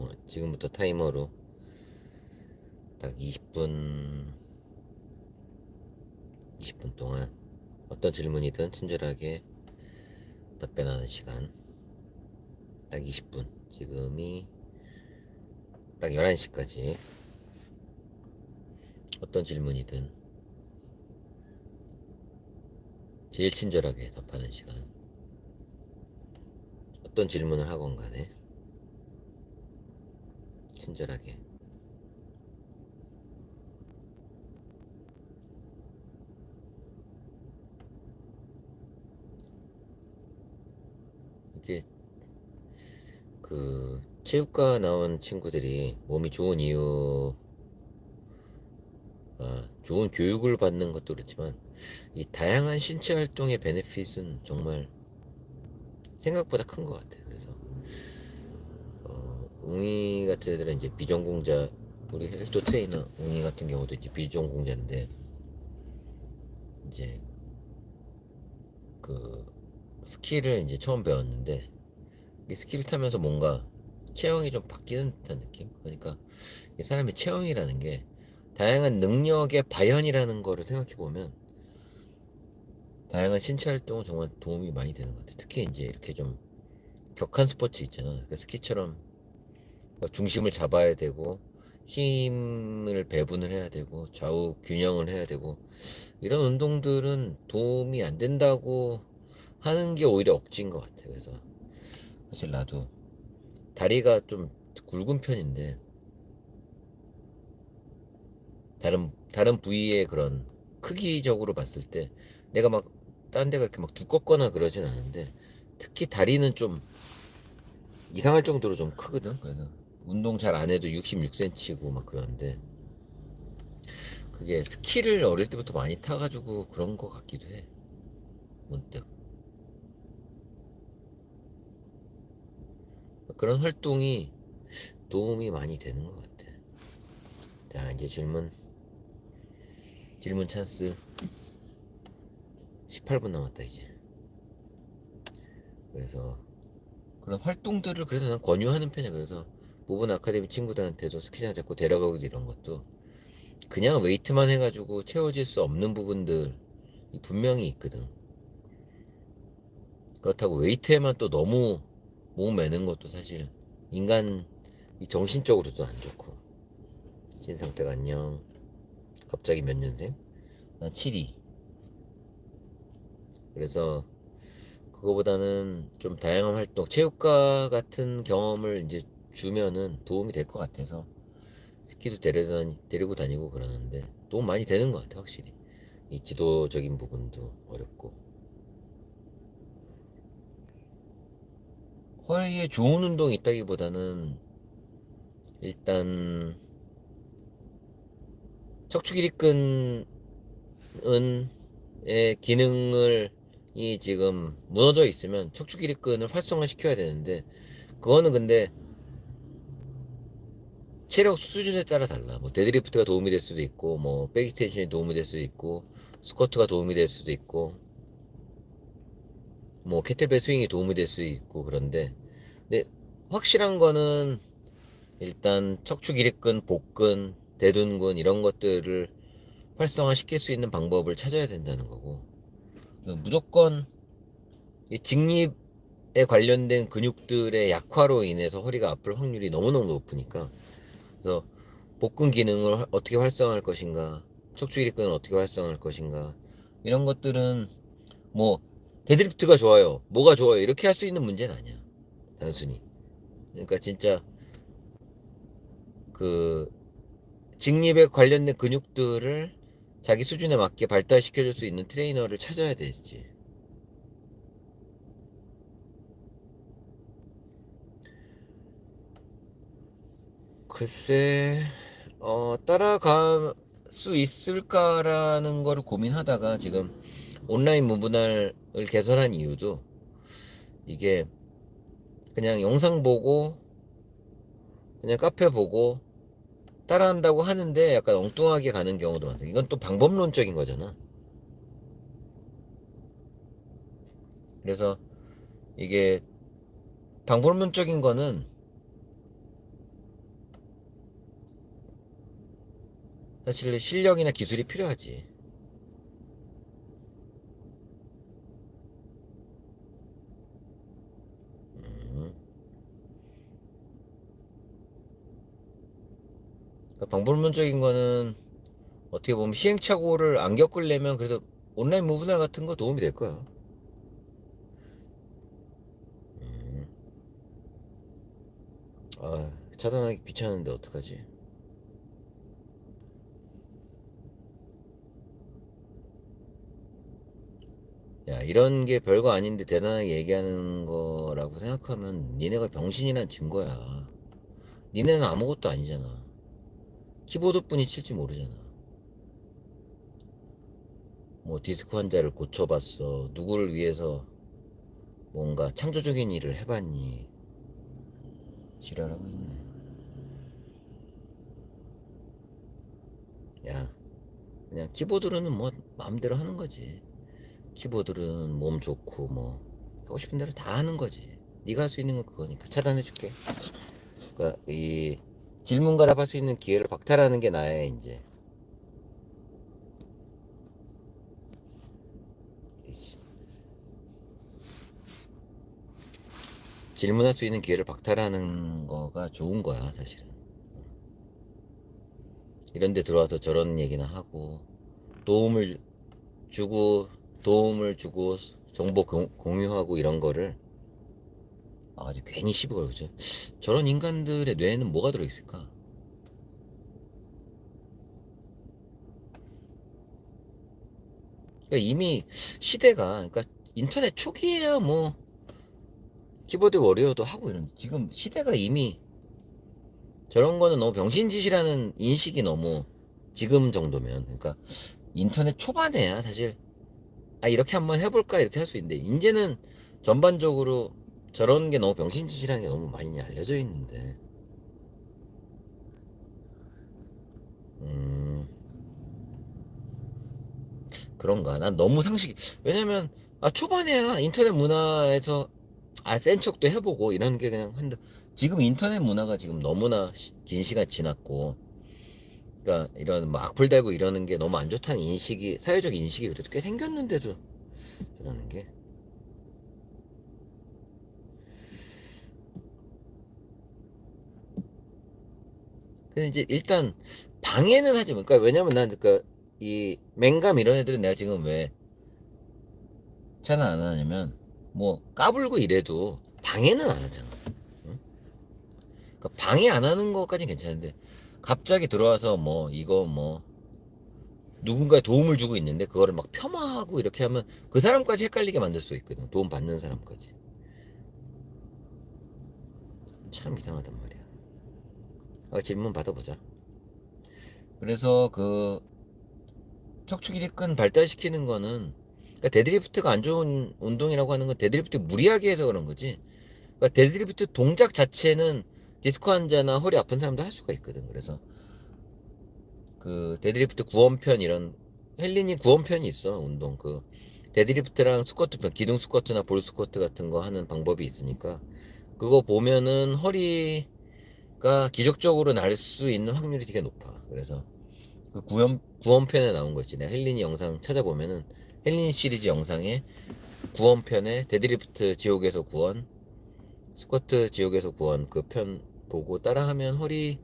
어, 지금부터 타이머로 딱 20분 20분 동안 어떤 질문이든 친절하게 답변하는 시간. 딱 20분. 지금이 딱 11시까지. 어떤 질문이든 제일 친절하게 답하는 시간. 어떤 질문을 하건 간에 친절하게 이게 그 체육과 나온 친구들이 몸이 좋은 이유 아, 좋은 교육을 받는 것도 그렇지만 이 다양한 신체 활동의 베네핏은 정말 생각보다 큰 것 같아요. 그래서 어, 웅이 같은 애들은 이제 비전공자 우리 헬스 트레이너 웅이 같은 경우도 이제 비전공자인데 이제 그 스키를 이제 처음 배웠는데 이 스키를 타면서 뭔가 체형이 좀 바뀌는 듯한 느낌. 그러니까 이 사람의 체형이라는 게 다양한 능력의 발현이라는 거를 생각해 보면 다양한 신체 활동은 정말 도움이 많이 되는 것 같아요. 특히 이제 이렇게 좀 격한 스포츠 있잖아. 그러니까 스키처럼 중심을 잡아야 되고 힘을 배분을 해야 되고 좌우 균형을 해야 되고 이런 운동들은 도움이 안 된다고 하는 게 오히려 억지인 것 같아. 그래서 사실 나도 다리가 좀 굵은 편인데 다른 다른 부위의 그런 크기적으로 봤을 때 내가 막 딴 데가 이렇게 막 두껍거나 그러진 않은데 특히 다리는 좀 이상할 정도로 좀 크거든. 그래서 운동 잘 안 해도 66cm고 막 그러는데 그게 스키를 어릴 때부터 많이 타가지고 그런 거 같기도 해. 문득. 그런 활동이 도움이 많이 되는 것 같아. 자, 이제 질문. 질문 찬스. 18분 남았다, 이제. 그래서, 그런 활동들을 그래서 난 권유하는 편이야. 그래서, 모분 아카데미 친구들한테도 스키장 잡고 데려가고 이런 것도 그냥 웨이트만 해가지고 채워질 수 없는 부분들이 분명히 있거든. 그렇다고 웨이트에만 또 너무 몸 매는 것도 사실 인간 이 정신적으로도 안 좋고 신상태가 안녕 갑자기 몇 년생? 난72 그래서 그거보다는 좀 다양한 활동 체육과 같은 경험을 이제 주면은 도움이 될 것 같아서 스키도 데리고 다니고 그러는데 도움 많이 되는 것 같아 확실히. 이 지도적인 부분도 어렵고. 허리에 좋은 운동이 있다기보다는 일단 척추기립근은 의 기능을 이 지금 무너져 있으면 척추기립근을 활성화 시켜야 되는데 그거는 근데 체력 수준에 따라 달라. 뭐 데드리프트가 도움이 될 수도 있고, 뭐 백스테이션이 도움이 될 수도 있고, 스쿼트가 도움이 될 수도 있고, 뭐 캐틀벨 스윙이 도움이 될 수도 있고 그런데, 근데 확실한 거는 일단 척추 기립근, 복근, 대둔근 이런 것들을 활성화 시킬 수 있는 방법을 찾아야 된다는 거고, 무조건 이 직립 에 관련된 근육들의 약화로 인해서 허리가 아플 확률이 너무너무 높으니까. 그래서 복근 기능을 어떻게 활성화할 것인가, 척추기립근을 어떻게 활성화할 것인가 이런 것들은 뭐 데드리프트가 좋아요, 뭐가 좋아요 이렇게 할 수 있는 문제는 아니야. 단순히. 그러니까 진짜 그 직립에 관련된 근육들을 자기 수준에 맞게 발달시켜 줄 수 있는 트레이너를 찾아야 되지. 글쎄, 어, 따라갈 수 있을까라는 거를 고민하다가 지금 온라인 문분할을 개설한 이유도 이게 그냥 영상 보고 그냥 카페 보고 따라한다고 하는데 약간 엉뚱하게 가는 경우도 많다. 이건 또 방법론적인 거잖아. 그래서 이게 방법론적인 거는 사실 실력이나 기술이 필요하지. 음. 그러니까 방법론적인 거는 어떻게 보면 시행착오를 안 겪으려면 그래도 온라인 무분할 같은 거 도움이 될 거야. 음. 아, 차단하기 귀찮은데 어떡하지? 야, 이런 게 별거 아닌데 대단하게 얘기하는 거라고 생각하면 니네가 병신이란 증거야. 니네는 아무것도 아니잖아. 키보드뿐이 칠지 모르잖아. 뭐 디스크 환자를 고쳐봤어. 누구를 위해서 뭔가 창조적인 일을 해봤니? 지랄하고 있네. 야, 그냥 키보드로는 뭐 마음대로 하는 거지. 키보드로는 몸 좋고 뭐 하고 싶은 대로 다 하는 거지. 네가 할 수 있는 건 그거니까 차단해 줄게. 그러니까 이 질문과 답할 수 있는 기회를 박탈하는 게 나의 이제. 질문할 수 있는 기회를 박탈하는 거가 좋은 거야 사실은. 이런 데 들어와서 저런 얘기나 하고 도움을 주고 도움을 주고 정보 공- 공유하고 이런 거를 아주 괜히 시비 걸죠. 저런 인간들의 뇌에는 뭐가 들어있을까? 그러니까 이미 시대가 그러니까 인터넷 초기에야 뭐 키보드 워리어도 하고 이런데 지금 시대가 이미 저런 거는 너무 병신짓이라는 인식이 너무 지금 정도면 그러니까 인터넷 초반에야 사실 아 이렇게 한번 해볼까? 이렇게 할 수 있는데 이제는 전반적으로 저런 게 너무 병신짓이라는 게 너무 많이 알려져 있는데. 음. 그런가? 난 너무 상식 왜냐면 아 초반에야 인터넷 문화에서 아센 척도 해보고 이런 게 그냥 한데 지금 인터넷 문화가 지금 너무나 시- 긴 시간 지났고 그러니까 이런 뭐 악플 달고 이러는 게 너무 안 좋다는 인식이 사회적 인식이 그래도 꽤 생겼는데도 이러는 게 근데 이제 일단 방해는 하지 마. 그러니까 왜냐면 난 그러니까 이 맹감 이런 애들은 내가 지금 왜 차단 안 하냐면 뭐 까불고 이래도 방해는 안 하잖아. 응? 그러니까 방해 안 하는 것까진 괜찮은데 갑자기 들어와서 뭐 이거 뭐 누군가에 도움을 주고 있는데 그거를 막 폄하하고 이렇게 하면 그 사람까지 헷갈리게 만들 수 있거든. 도움 받는 사람까지. 참 이상하단 말이야. 아, 질문 받아보자. 그래서 그 척추 기립근 발달시키는 거는 그러니까 데드리프트가 안 좋은 운동이라고 하는 건 데드리프트 무리하게 해서 그런 거지. 그러니까 데드리프트 동작 자체는 디스크 환자나 허리 아픈 사람도 할 수가 있거든. 그래서 그 데드리프트 구원편 이런 헬린이 구원편이 있어 운동 그 데드리프트랑 스쿼트편 기둥 스쿼트나 볼 스쿼트 같은 거 하는 방법이 있으니까 그거 보면은 허리가 기적적으로 날 수 있는 확률이 되게 높아. 그래서 그 구원 구원편에 나온 거 있지. 내가 헬린이 영상 찾아보면은 헬린 시리즈 영상에 구원편에 데드리프트 지옥에서 구원, 스쿼트 지옥에서 구원 그 편 보고 따라하면 허리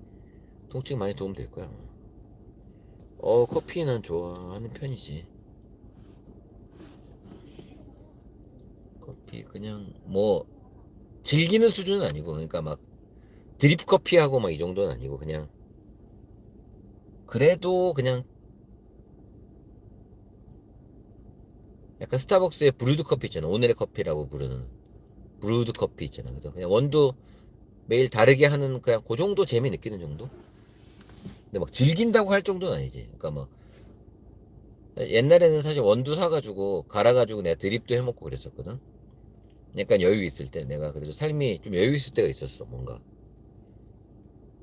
통증 많이 도움 될 거야. 어 커피 난 좋아하는 편이지. 커피 그냥 뭐 즐기는 수준은 아니고 그러니까 막 드립 커피하고 막 이 정도는 아니고 그냥 그래도 그냥 약간 스타벅스의 브루드 커피 있잖아 오늘의 커피라고 부르는 브루드 커피 있잖아 그래서 그냥 원두 매일 다르게 하는 그냥 그 정도 재미 느끼는 정도? 근데 막 즐긴다고 할 정도는 아니지. 그러니까 막 옛날에는 사실 원두 사가지고 갈아가지고 내가 드립도 해먹고 그랬었거든. 약간 여유 있을 때 내가 그래도 삶이 좀 여유 있을 때가 있었어 뭔가.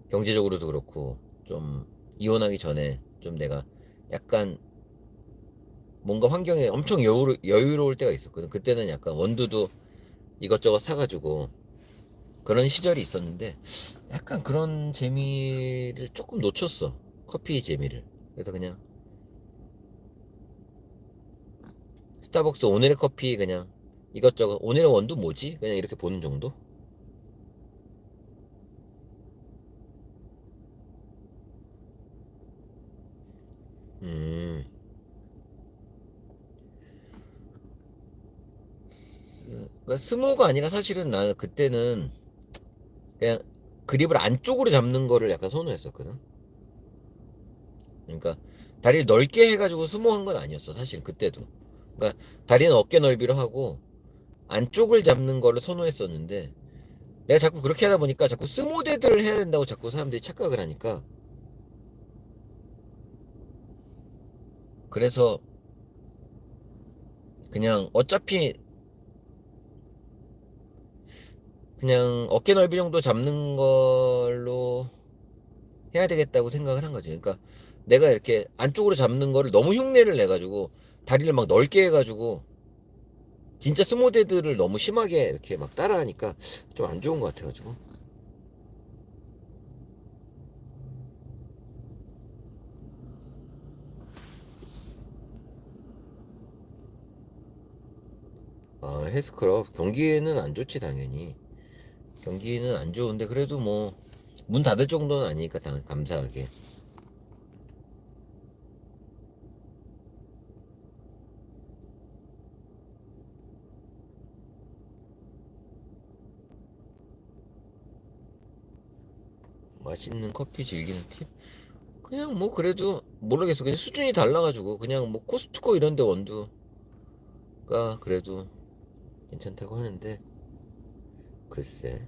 경제적으로도 그렇고 좀 이혼하기 전에 좀 내가 약간 뭔가 환경에 엄청 여유로, 여유로울 때가 있었거든. 그때는 약간 원두도 이것저것 사가지고 그런 시절이 있었는데 약간 그런 재미를 조금 놓쳤어 커피 재미를 그래서 그냥 스타벅스 오늘의 커피 그냥 이것저것 오늘의 원두 뭐지? 그냥 이렇게 보는 정도? 음. 스, 그러니까 스모가 아니라 사실은 나는 그때는 그냥 그립을 안쪽으로 잡는 거를 약간 선호했었거든. 그러니까 다리를 넓게 해가지고 스모한 건 아니었어. 사실 그때도. 그러니까 다리는 어깨 넓이로 하고 안쪽을 잡는 거를 선호했었는데 내가 자꾸 그렇게 하다 보니까 자꾸 스모데드를 해야 된다고 자꾸 사람들이 착각을 하니까 그래서 그냥 어차피 그냥 어깨 넓이 정도 잡는 걸로 해야 되겠다고 생각을 한 거지. 그러니까 내가 이렇게 안쪽으로 잡는 거를 너무 흉내를 내가지고 다리를 막 넓게 해가지고 진짜 스모데드를 너무 심하게 이렇게 막 따라하니까 좀 안 좋은 것 같아가지고. 아, 헬스클럽 경기에는 안 좋지 당연히. 경기는 안 좋은데 그래도 뭐 문 닫을 정도는 아니니까 당, 감사하게. 맛있는 커피 즐기는 팁? 그냥 뭐 그래도 모르겠어. 그냥 수준이 달라가지고 그냥 뭐 코스트코 이런 데 원두가 그래도 괜찮다고 하는데 글쎄.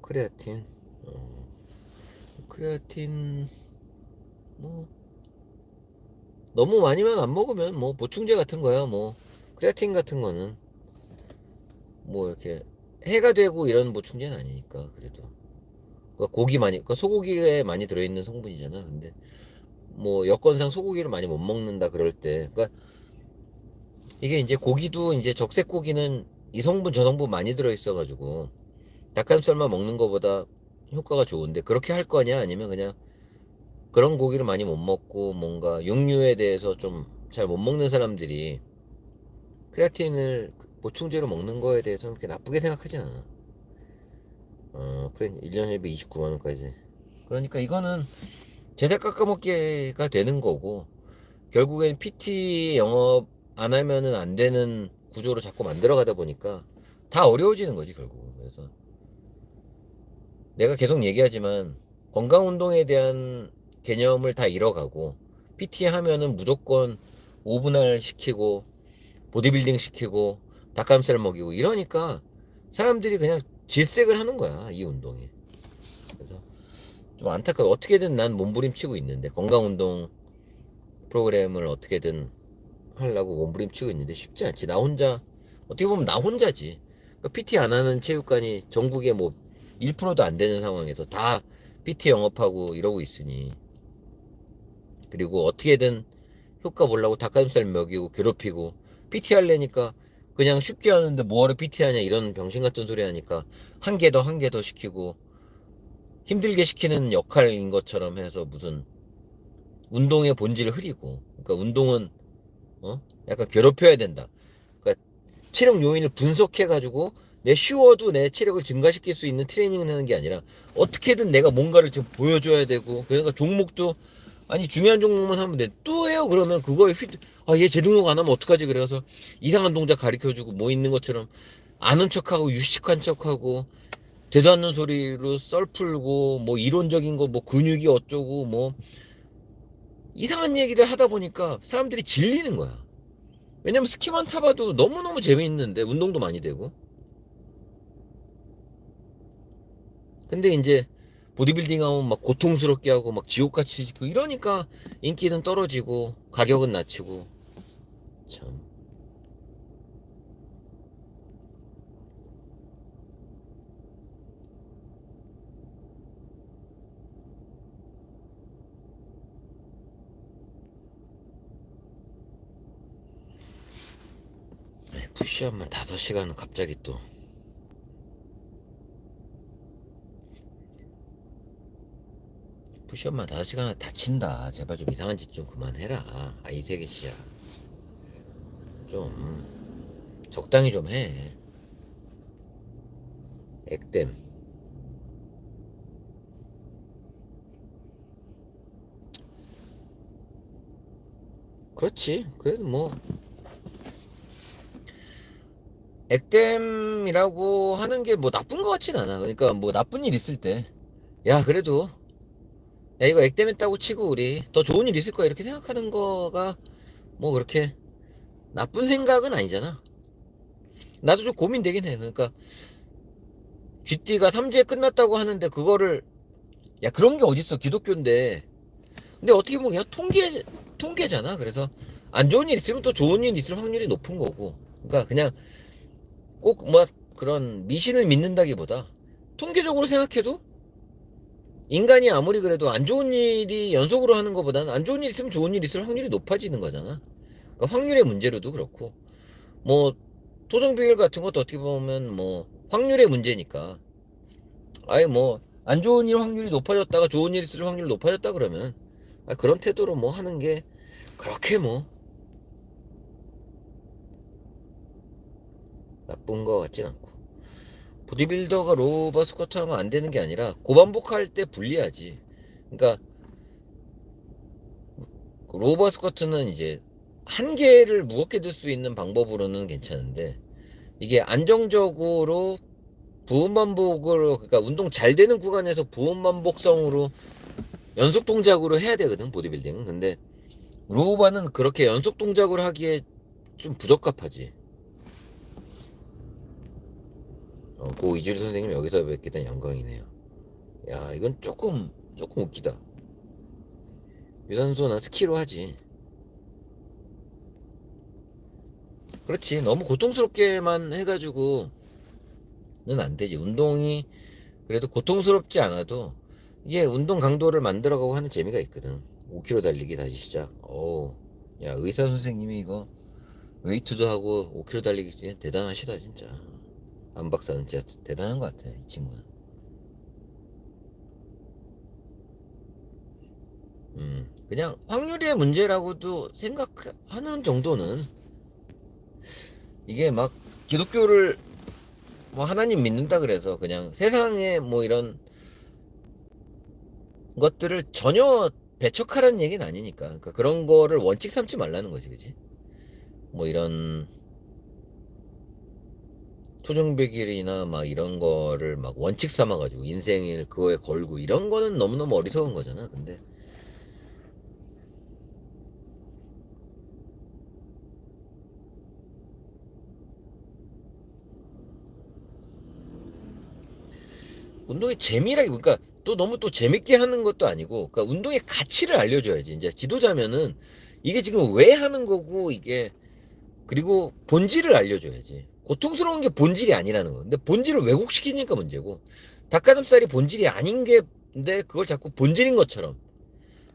크레아틴. 어, 크레아틴 뭐 너무 많이만 안 먹으면 뭐 보충제 같은 거야 뭐. 크레아틴 같은 거는. 뭐 이렇게 해가 되고 이런 보충제는 아니니까 그래도. 그러니까 고기 많이 그러니까 소고기에 많이 들어있는 성분이잖아 근데 뭐 여건상 소고기를 많이 못 먹는다 그럴 때 그러니까 이게 이제 고기도 이제 적색 고기는 이 성분 저 성분 많이 들어 있어 가지고 닭가슴살만 먹는 것보다 효과가 좋은데 그렇게 할 거냐 아니면 그냥 그런 고기를 많이 못 먹고 뭔가 육류에 대해서 좀 잘 못 먹는 사람들이 크레아틴을 보충제로 먹는 거에 대해서는 그렇게 나쁘게 생각하진 않아. 어, 그래 1년에 29만 원까지. 그러니까 이거는 제살 깎아먹기가 되는 거고 결국엔 PT 영업 안 하면은 안 되는 구조로 자꾸 만들어 가다 보니까 다 어려워지는 거지 결국은. 그래서 내가 계속 얘기하지만 건강 운동에 대한 개념을 다 잃어가고 PT 하면은 무조건 오분할 시키고 보디빌딩 시키고 닭가슴살 먹이고 이러니까 사람들이 그냥 질색을 하는 거야 이 운동에 좀 안타까워. 어떻게든 난 몸부림치고 있는데 건강 운동 프로그램을 어떻게든 하려고 몸부림치고 있는데 쉽지 않지. 나 혼자 어떻게 보면 나 혼자지. 그러니까 PT 안 하는 체육관이 전국에 뭐 1%도 안 되는 상황에서 다 PT 영업하고 이러고 있으니. 그리고 어떻게든 효과 보려고 닭가슴살 먹이고 괴롭히고 PT 하려니까 그냥 쉽게 하는데 뭐하러 PT 하냐 이런 병신 같은 소리 하니까 한 개 더 한 개 더 시키고 힘들게 시키는 역할인 것처럼 해서 무슨 운동의 본질을 흐리고 그러니까 운동은 어? 약간 괴롭혀야 된다. 그러니까 체력 요인을 분석해 가지고 내 쉬워도 내 체력을 증가시킬 수 있는 트레이닝을 하는 게 아니라 어떻게든 내가 뭔가를 좀 보여줘야 되고 그러니까 종목도 아니 중요한 종목만 하면 돼. 또 해요 그러면. 그거에 휘 아얘 제등록 안 하면 어떡하지? 그래서 이상한 동작 가르쳐주고 뭐 있는 것처럼 아는 척하고 유식한 척하고 되도 않는 소리로 썰 풀고 뭐 이론적인 거 뭐 근육이 어쩌고 뭐 이상한 얘기들 하다 보니까 사람들이 질리는 거야. 왜냐면 스키만 타봐도 너무너무 재미있는데 운동도 많이 되고. 근데 이제 보디빌딩 하면 막 고통스럽게 하고 막 지옥같이 짓고 이러니까 인기는 떨어지고 가격은 낮추고. 참 푸시업만 5시간은 갑자기 또. 푸시업만 5시간 다친다. 제발 좀 이상한 짓 좀 그만해라. 아이 세계 씨야. 좀 적당히 좀해. 액땜. 그렇지. 그래도 뭐 액땜이라고 하는 게 뭐 나쁜 것 같진 않아. 그러니까 뭐 나쁜 일 있을 때. 야 그래도. 야 이거 액땜했다고 치고 우리 더 좋은 일 있을 거야. 이렇게 생각하는 거가 뭐 그렇게 나쁜 생각은 아니잖아. 나도 좀 고민되긴 해. 그러니까 쥐띠가 삼지에 끝났다고 하는데 그거를 야 그런 게 어딨어. 기독교인데. 근데 어떻게 보면 그냥 통계 통계잖아. 그래서 안 좋은 일 있으면 또 좋은 일 있을 확률이 높은 거고. 그러니까 그냥 꼭 뭐 그런 미신을 믿는다기보다 통계적으로 생각해도 인간이 아무리 그래도 안 좋은 일이 연속으로 하는 것보다는 안 좋은 일 있으면 좋은 일 있을 확률이 높아지는 거잖아. 그러니까 확률의 문제로도 그렇고 뭐 토종 비율 같은 것도 어떻게 보면 뭐 확률의 문제니까 아예 뭐 안 좋은 일 확률이 높아졌다가 좋은 일 있을 확률이 높아졌다 그러면 아, 그런 태도로 뭐 하는 게 그렇게 뭐 나쁜 것 같진 않고. 보디빌더가 로버 스쿼트 하면 안 되는 게 아니라 고반복할 때 불리하지. 그러니까 로버 스쿼트는 이제 한 개를 무겁게 들 수 있는 방법으로는 괜찮은데 이게 안정적으로 부분 반복으로 그러니까 운동 잘 되는 구간에서 부분 반복성으로 연속 동작으로 해야 되거든 보디빌딩은. 근데 로버는 그렇게 연속 동작으로 하기에 좀 부적합하지 어, 고 이주리 선생님 여기서 뵙게 된 영광이네요. 야, 이건 조금 조금 웃기다. 유산소나 스키로 하지. 그렇지. 너무 고통스럽게만 해가지고는 안 되지. 운동이 그래도 고통스럽지 않아도 이게 운동 강도를 만들어가고 하는 재미가 있거든. 5km 달리기 다시 시작. 어, 야 의사 선생님이 이거 웨이트도 하고 5km 달리기 대단하시다 진짜. 안 박사는 진짜 대단한 것 같아 이 친구는. 음 그냥 확률의 문제라고도 생각하는 정도는 이게 막 기독교를 뭐 하나님 믿는다 그래서 그냥 세상에 뭐 이런 것들을 전혀 배척하라는 얘기는 아니니까. 그러니까 그런 거를 원칙 삼지 말라는 거지 그지? 뭐 이런 토종배길이나 막 이런 거를 막 원칙 삼아가지고 인생을 그거에 걸고 이런 거는 너무너무 어리석은 거잖아. 근데 운동의 재미라기 그러니까 또 너무 또 재밌게 하는 것도 아니고 그러니까 운동의 가치를 알려줘야지. 이제 지도자면은 이게 지금 왜 하는 거고 이게 그리고 본질을 알려줘야지. 고통스러운 게 본질이 아니라는 거. 근데 본질을 왜곡시키니까 문제고. 닭가슴살이 본질이 아닌 게, 근데 그걸 자꾸 본질인 것처럼.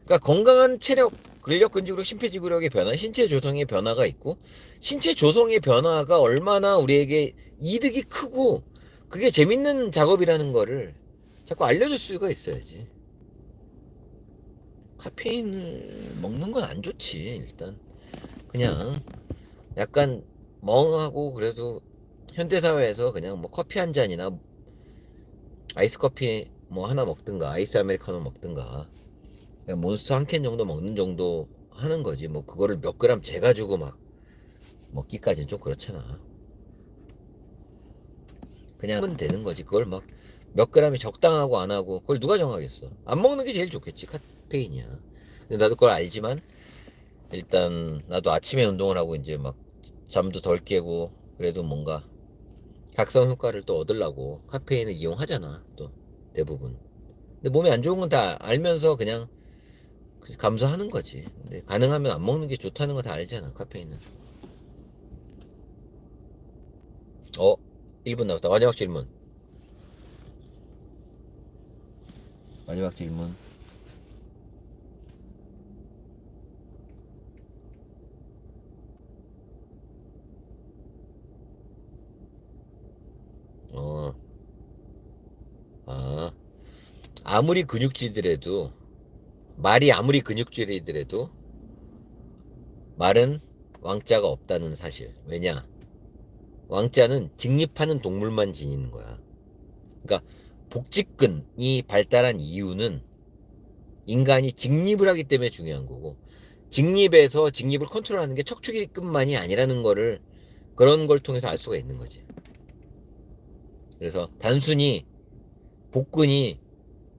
그러니까 건강한 체력, 근력, 근지구력, 심폐지구력의 변화, 신체 조성의 변화가 있고, 신체 조성의 변화가 얼마나 우리에게 이득이 크고, 그게 재밌는 작업이라는 거를 자꾸 알려줄 수가 있어야지. 카페인을 먹는 건 안 좋지, 일단. 그냥, 약간 멍하고 그래도 현대사회에서 그냥 뭐 커피 한 잔이나 아이스 커피 뭐 하나 먹든가 아이스 아메리카노 먹든가 그냥 몬스터 한 캔 정도 먹는 정도 하는 거지. 뭐 그거를 몇 그램 재가지고 막 먹기까지는 좀 그렇잖아. 그냥 하면 되는 거지. 그걸 막 몇 그램이 적당하고 안 하고 그걸 누가 정하겠어? 안 먹는 게 제일 좋겠지. 카페인이야. 근데 나도 그걸 알지만 일단 나도 아침에 운동을 하고 이제 막 잠도 덜 깨고 그래도 뭔가 각성 효과를 또 얻으려고 카페인을 이용하잖아 또 대부분. 근데 몸에 안 좋은 건 다 알면서 그냥 감소하는 거지. 근데 가능하면 안 먹는 게 좋다는 거 다 알잖아 카페인은. 어? 1분 남았다. 마지막 질문. 마지막 질문 어. 아. 아무리 근육질이더라도 말이 아무리 근육질이더라도 말은 왕자가 없다는 사실. 왜냐? 왕자는 직립하는 동물만 지니는 거야. 그러니까 복직근이 발달한 이유는 인간이 직립을 하기 때문에 중요한 거고 직립에서 직립을 컨트롤하는 게 척추기근만이 아니라는 거를 그런 걸 통해서 알 수가 있는 거지. 그래서 단순히 복근이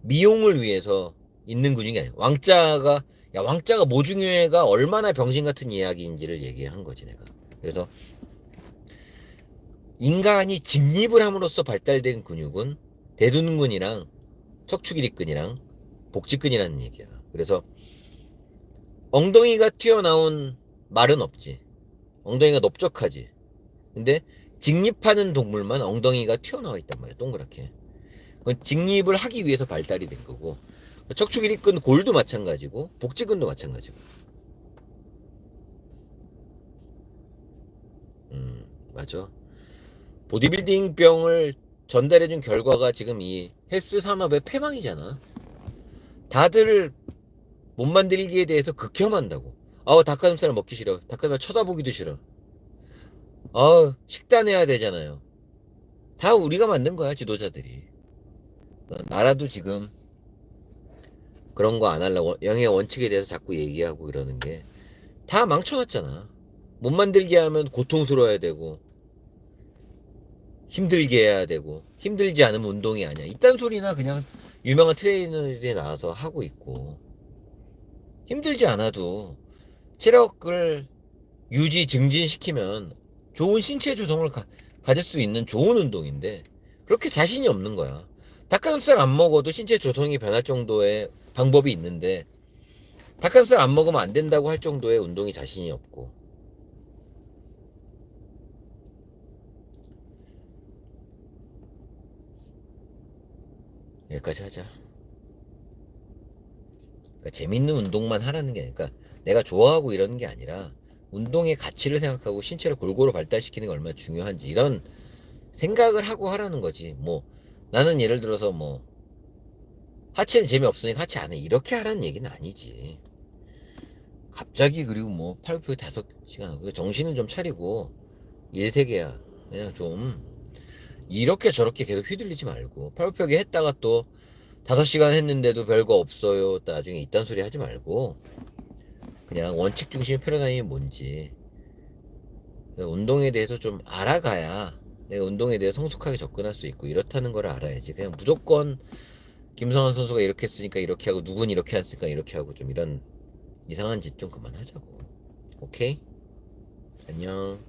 미용을 위해서 있는 근육이 아니야. 왕자가 야 왕자가 뭐 중요해가 얼마나 병신 같은 이야기인지를 얘기한 거지 내가. 그래서 인간이 직립을 함으로써 발달된 근육은 대둔근이랑 척추기립근이랑 복직근이라는 얘기야. 그래서 엉덩이가 튀어나온 말은 없지. 엉덩이가 넓적하지. 근데 직립하는 동물만 엉덩이가 튀어나와 있단 말이야. 동그랗게. 그건 직립을 하기 위해서 발달이 된 거고 척추기립근 골도 마찬가지고 복직근도 마찬가지고. 음 맞아. 보디빌딩 병을 전달해준 결과가 지금 이 헬스 산업의 패망이잖아. 다들 못 만들기에 대해서 극혐한다고. 아우 닭가슴살 먹기 싫어. 닭가슴살 쳐다보기도 싫어. 아우 식단해야 되잖아요. 다 우리가 만든 거야 지도자들이. 나라도 지금 그런 거 안 하려고 영의 원칙에 대해서 자꾸 얘기하고 이러는 게 다 망쳐놨잖아. 못 만들게 하면 고통스러워야 되고 힘들게 해야 되고 힘들지 않으면 운동이 아니야. 이딴 소리나 그냥 유명한 트레이너들이 나와서 하고 있고 힘들지 않아도 체력을 유지 증진시키면 좋은 신체 조성을 가, 가질 수 있는 좋은 운동인데 그렇게 자신이 없는 거야. 닭가슴살 안 먹어도 신체 조성이 변할 정도의 방법이 있는데 닭가슴살 안 먹으면 안 된다고 할 정도의 운동이 자신이 없고 여기까지 하자. 그러니까 재밌는 운동만 하라는 게 아니라 그러니까 내가 좋아하고 이러는 게 아니라 운동의 가치를 생각하고 신체를 골고루 발달시키는 게 얼마나 중요한지 이런 생각을 하고 하라는 거지. 뭐 나는 예를 들어서 뭐 하체는 재미없으니까 하체 안 해. 이렇게 하라는 얘기는 아니지. 갑자기 그리고 뭐 팔굽혀 다섯 시간 하고 정신은 좀 차리고 일세계야. 그냥 좀 이렇게 저렇게 계속 휘둘리지 말고 팔굽혀기 했다가 또 다섯 시간 했는데도 별거 없어요. 나중에 이딴 소리 하지 말고 그냥 원칙 중심 패러다임이 뭔지. 운동에 대해서 좀 알아가야 내가 운동에 대해 성숙하게 접근할 수 있고 이렇다는 걸 알아야지. 그냥 무조건 김성환 선수가 이렇게 했으니까 이렇게 하고 누군 이렇게 했으니까 이렇게 하고 좀 이런 이상한 짓 좀 그만하자고. 오케이? 안녕